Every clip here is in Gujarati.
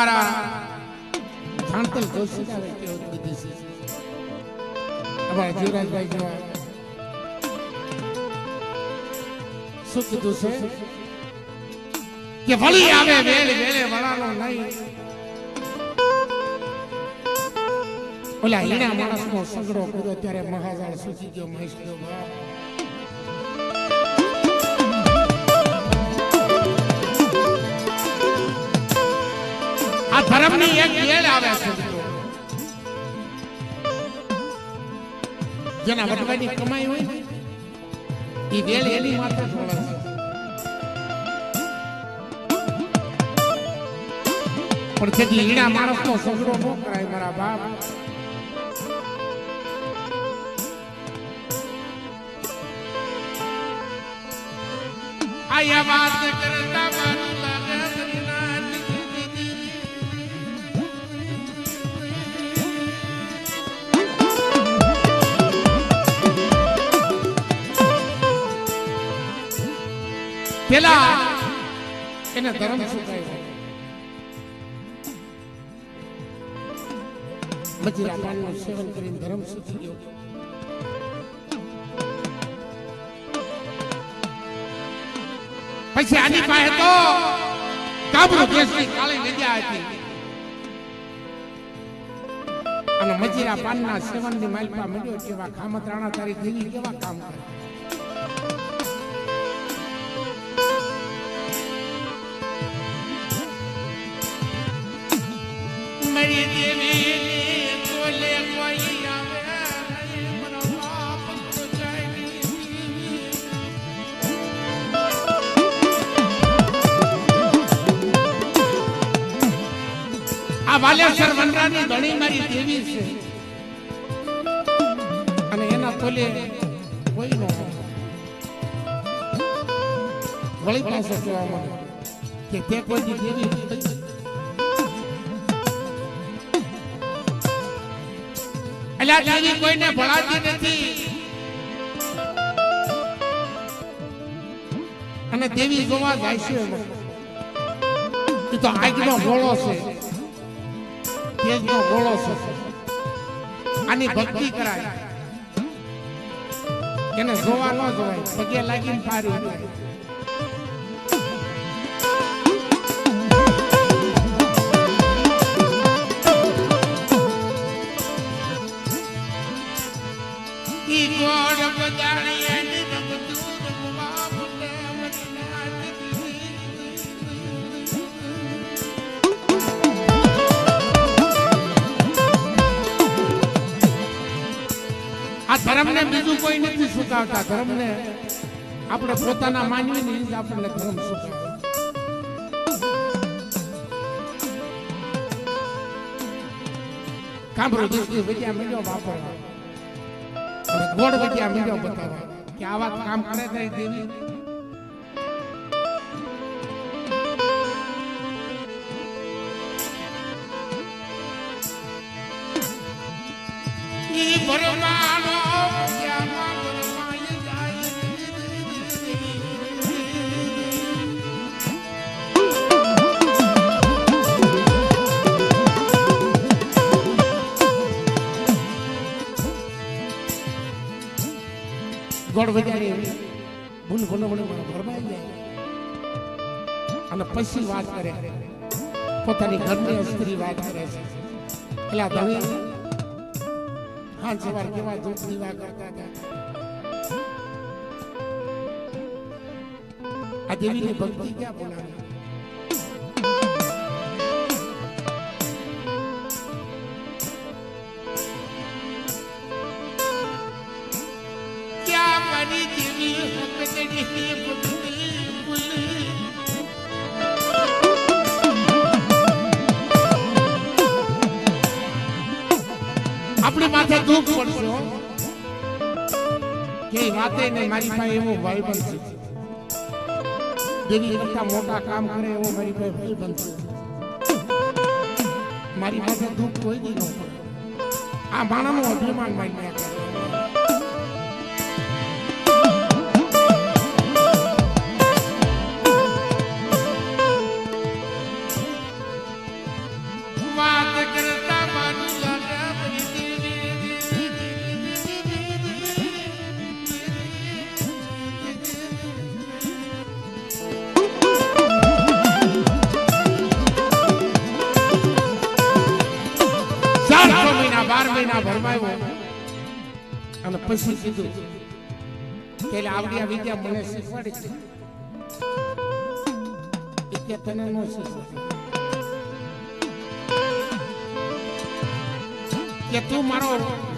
અમારા જાણતલ કૌશિકાએ કેવલ બધી છે અમારા જીવરાજભાઈ જેવા શું કીધું છે? કે વળી આવે વેળ વેળે વળાનો નહીં. ઓલા હીણા માણસનો સગડો કર્યો ત્યારે મહાજાળ સૂચી ગયો, મહેશ ગયો ધર્મની એક વેળ આવે છે? જેના વટવાની કમાઈ હોય ને, એ વેલ એની માથે છે. પણ તેથી હીણા માણસનો સગડો ન કરાય મારા બાપ. આયા વાત કરતા મારું પેલા એને ધર્મ છે? મજીરા પાનનું સેવન કરીને ધર્મ શીખી ગયો પછી આની પાસે તો કાબરો કેસની કાળી લીધા હતી. અને મજીરા પાનના સેવનની માલપા મળ્યો કેવા ખામતરાણા તારી દેવી કેવા કામ કરે? આ વાલેશ્વર વનરાની ધણી મારી દેવી છે. અને એના તોલે કોઈ નો વળી મળે કે તે કોઈ દેવી નથી. જેવી કોઈને ભણાતી નથી. અને દેવી જોવા જાય છે. એ તો આગનો ગોળો છે. તેજનો ગોળો છે. આની ભક્તિ કરાય. એને જોવા ન જોવાય. પગે લાગીને પારી ધર્મને બીજું કોઈ નથી સુકાવતા ધર્મને આપણે પોતાના માનવીને જ આપણને ધર્મ સુકાવે કાંબરો દેશની વિદ્યા મીડિયો વાપરવા. ગોળ વિદ્યા મીડિયો બતાવવા. કે આવા કામ કરે તારી દેવી અને પછી વાત કરે પોતાની ઘરની સ્ત્રી વાત કરે છે પેલા તમે હા સવાર કેવા ધૂપ દીવા કરતા હતા આ દેવીની ભક્તિ ક્યાં બોલાવી દુઃખ પડશે કે વાતે નહીં, મારી પાસે એવો ભાઈ બનશે દેવી કરતા મોટા કામ કરે એવો મારી પાસે ભાઈ બનશે મારી પાસે દુઃખ કોઈ દી ન આ માણાનું અભિમાન મારી નાખે મહિના ભરમાયો અને પછી કીધું કે આવડી આ વિદ્યા મને શીખવાડી છે. કે તને ન શીખવાડી. કે તું મારો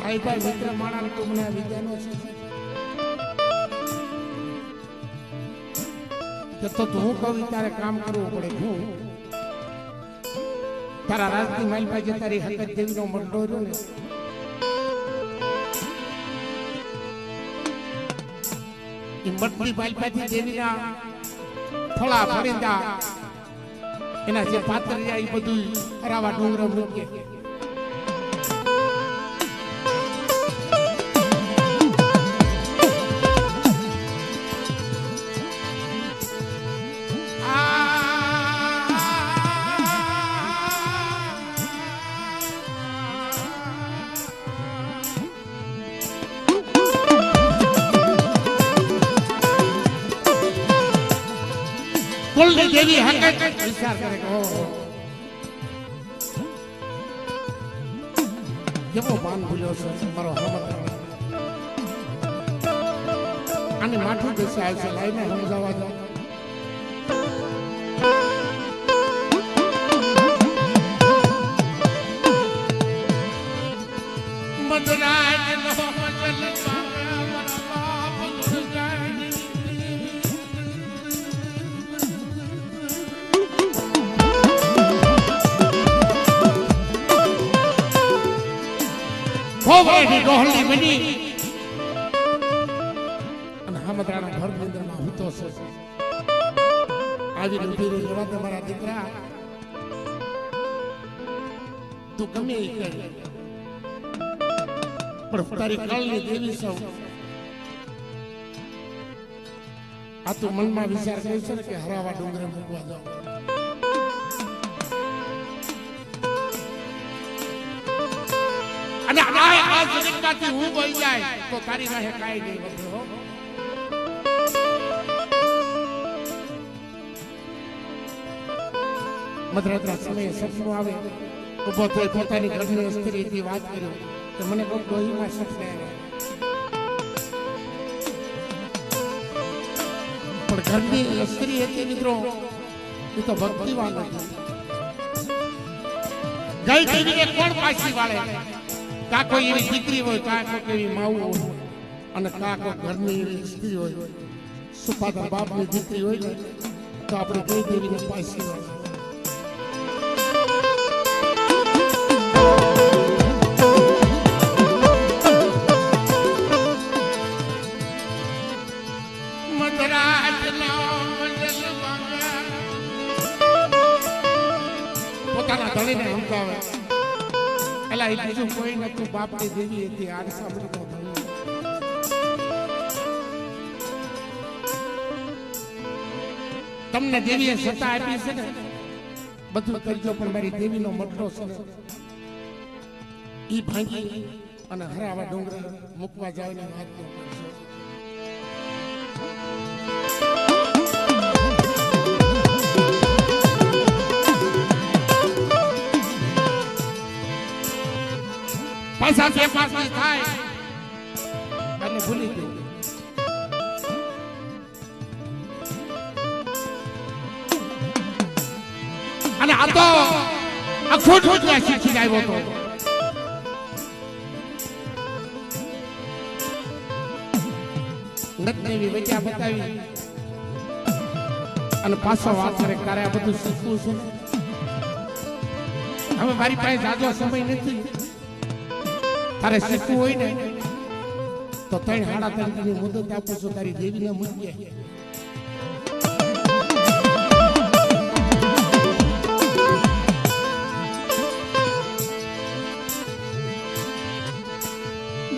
ભાઈ ભાઈ મિત્ર માણા તું મને વિદ્યા નો શીખવાડી. કે તો હું કહું તારે કામ કરવું પડે. હું તારા રાજની માલભાઈ પાસે તારી હકત દેવીનો મંડો રહ્યો ને એ મટની દેવીના ફળા ફરિંદા એના જે પાત્ર રહ્યા એ બધું હરાવા ડુંગર મૂકે. દેવી હકીકત વિચાર કરે કે ઓહો. કેવો બાન ભૂલ્યો છે મારો હમત. અને માઠું બેસી આવે છે લાઈને સમજાવવા જાવ મદરાજ નો મદલ ખોવાયેલી ડોહલી બની. અને હામદરાના રહી એવા તમારા દીકરા. તું ગમે વિચાર કરી છે કે હરાવા ડુંગરે મૂકવા જાવ અને આ આ જગતમાંથી હું બોલી જાય તો તારી વાહે કાંઈ નહીં વધે હો મધરાતના સમયે સપનું આવે ઊભો થઈ પોતાની ઘરની સ્ત્રીથી વાત કર્યો કે મને કોઈ ડોહીમાં સપને આવ્યા પણ ઘરની સ્ત્રી હતી મિત્રો એ તો ભક્તિવાન હતી ગઈ દેવીને કોણ પાછી વાળે કા કોઈ એવી દીકરી હોય, કાકો એવી માવું હોય. અને કાકો ઘરની એવી સ્ત્રી હોય. સુપાદર બાપની દીકરી હોય તો આપણે કઈ દેવીને પાસે હોય એ બીજું કોઈ નતું બાપની દેવી હતી સાંભળી ધણી તમને દેવીએ સત્તા આપી છે ને, બધું કરજો, પણ મારી દેવીનો મટલો છે. ઈ ભાંગી અને હરાવા ડુંગર મૂકવા જાય ને વાત પૈસા બે પાંચની થાય. અને ભૂલી ગયો. અને આ તો અખોટ ખોટલા શીખી આવ્યો હતો. નતનેવી વચ્ચા બતાવી. અને પાછો વાત કરે તારે આ બધું શીખવું છે હવે મારી પાસે જાજો સમય નથી. તારે શીખવું હોય ને, તો ત્રણ હાડા તરીકે મુદત આપું છું, તારી દેવીને મૂકીએ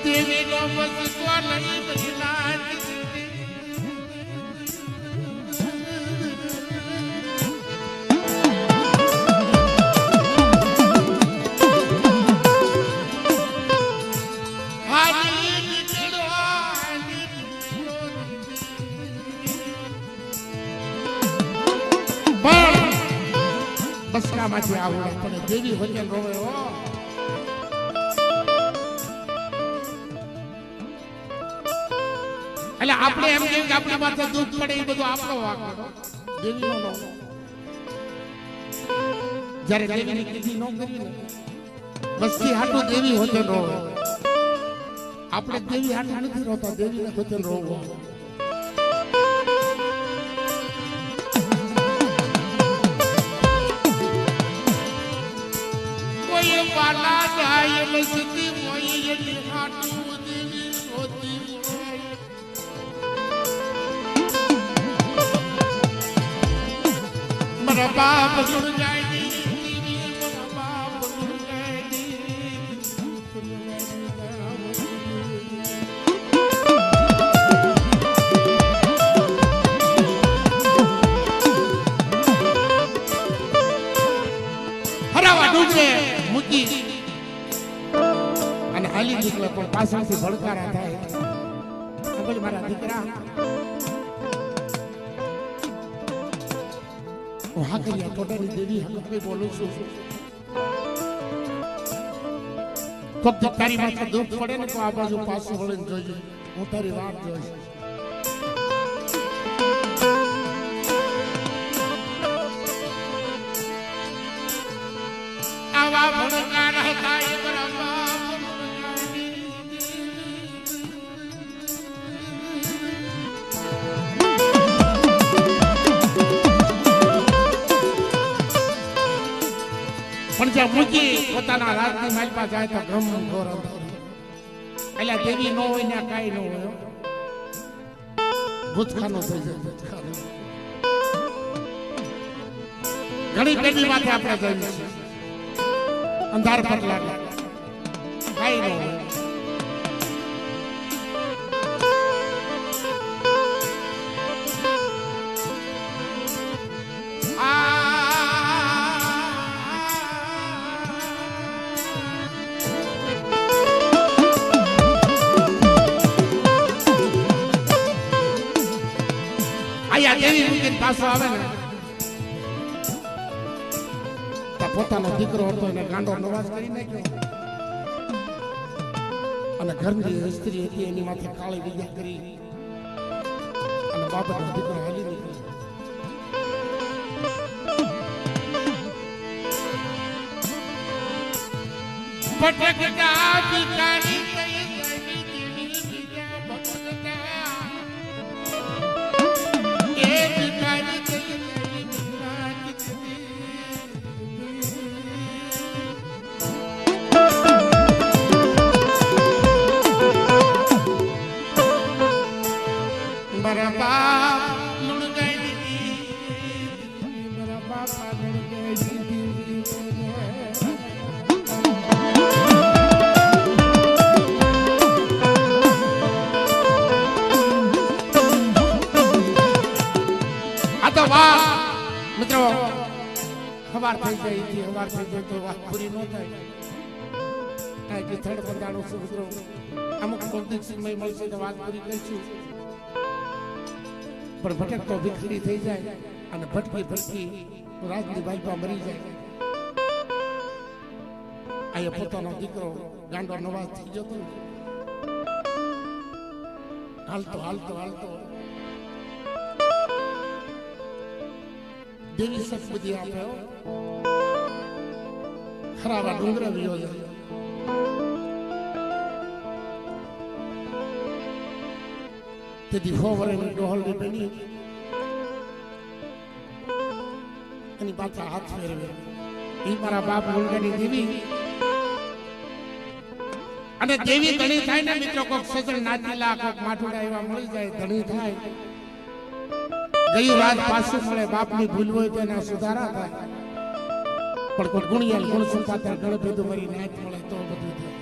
દેવીનો મસ્કો લઈ બદલા બસકામાંથી આવડે પણ દેવી ભજન રોવે હો. એટલે આપણે એમ કહીએ કે આપણા માથે દુઃખ પડે એ બધું આપણો વાક દેવી નો જ્યારે દેવીની કીધી ન કરી ને હાટું દેવી હોતે રોવે. આપણે દેવી હાટું નથી રોતા દેવીને હોતે રોવો એની હાટું દેવી રોતી ટોટાની દેવી હકત બોલું છું. દી તારી માથે દુઃખ પડે ને તો આ બાજુ પાછું વળીને જોજે. હું તારી વાત જોઈશ. આવા ભડકાર એટલે દેવી નો હોય ને કાંઈ ન હોય. ઘણી પેઢી માથે આપણે છે અંધાર પર લાગે. કાંઈ નો અહીંયા દેવી મૂકીને પાછો આવે ને પોતાનો દીકરો હતો એને ગાંડો નવાજ કરી નાખ્યો અને ઘરની સ્ત્રી હતી એની માથે કાળી વિદ્યા કરી અને બાબતનો દીકરો હાલી નીકળ્યો સવાર થઈ જાય છે સવાર થઈ જાય તો વાત પૂરી ન થાય. કાય જે થડ બંધાણું છું મિત્રો અમુક સિંહ સમય મળશે તો વાત પૂરી કરીશું. પણ ભટકતો ભિખરી થઈ જાય અને ભટકી ભટકી રાજની બાઈપા મરી જાય. અહીંયા પોતાનો દીકરો ગાંડો નવાજ થઈ જતો. હાલતો હાલતો હાલતો. દેવી સત બધી ખરાબા ડુંગરા વિયો જાય તેથી સો ડોહલ ડોહલની બની એની પાછા હાથ ફેરવે એ મારા બાપ મુલગાની દેવી અને દેવી ધણી થાય ને મિત્રો કોક સજણ નાચેલા કોક માઠુડા એવા મળી જાય ધણી થાય ગયું વાત પાછું મળે, બાપની ભૂલ હોય તો એના સુધારા થાય. પણ કોઈ ગુણિયાલ ગુણ સંપાતા ગળ ભેદું મરી નાચ મળે તો બધું થાય.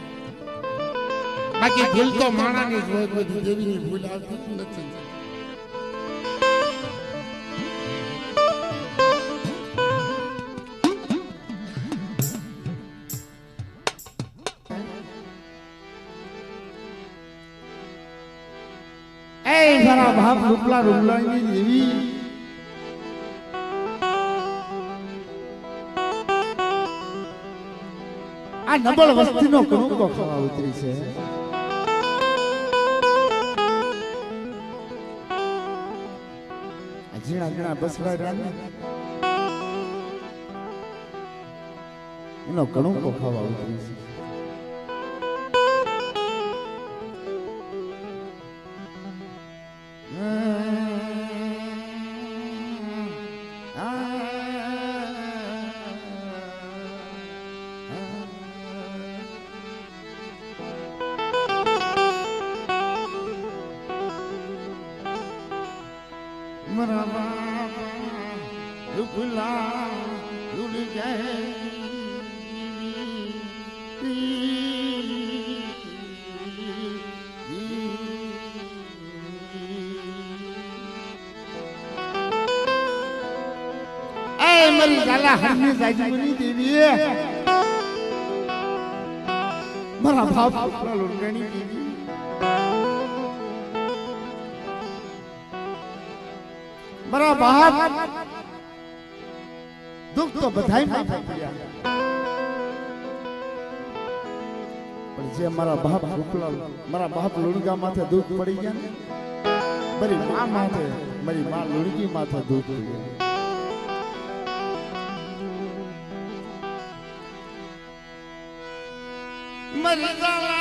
બાકી ભૂલ તો માણાની જ હોય બધી દેવીની ભૂલ આવતી નથી. મારા બાપ રૂપલા રૂપલાની દેવી આ નબળ વસ્તીનો કણુકો ખાવા ઉતરી છે. ઝીણા ઝીણા બસડા રહ્યા ને એનો કણુકો ખાવા ઉતરી છે. મારી બાપ દુઃખ તો બધાય પણ જે મારા બાપ રૂપલા મારા બાપ લુણગા માથે દુઃખ પડી ગયા મારી મા માથે મારી મા લુણગી માથે દુઃખ પડ્યું મરી ગયેલા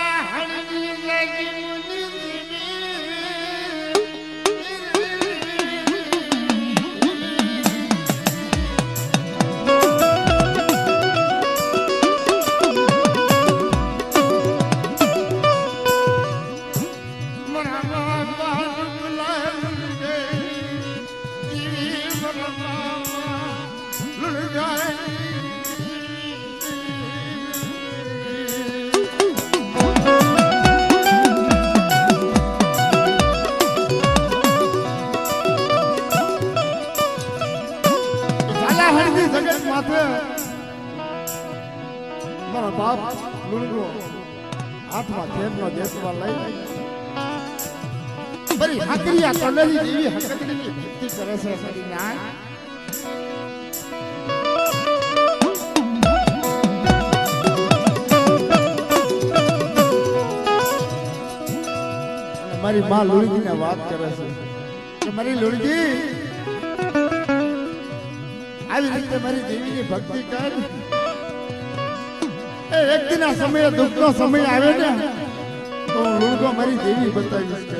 મારી માં લુણગીને વાત કરે છે. કે મારી લુણગી આવી રીતે મારી દેવીની ભક્તિ કર. એ વ્યક્તિના સમયે દુઃખનો સમય આવે ને તો હું લુણગો મારી દેવી બતાવીશ. કે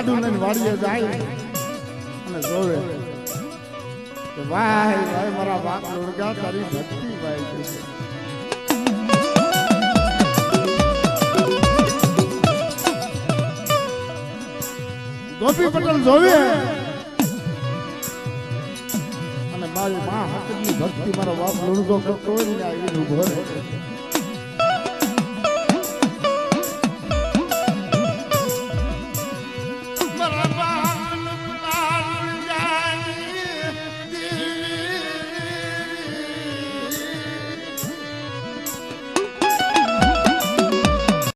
ગાડું લઈને વાડીએ જાય અને જોવે કે ભાઈ મારા બાપ લુણગા, તારી ભક્તિ ભાઈ છે. ગોપી પટેલ જોવે અને મારી મા હકની ભક્તિ મારો બાપ લુણગો કરતો હોય ને આવીને ઊભો રહે.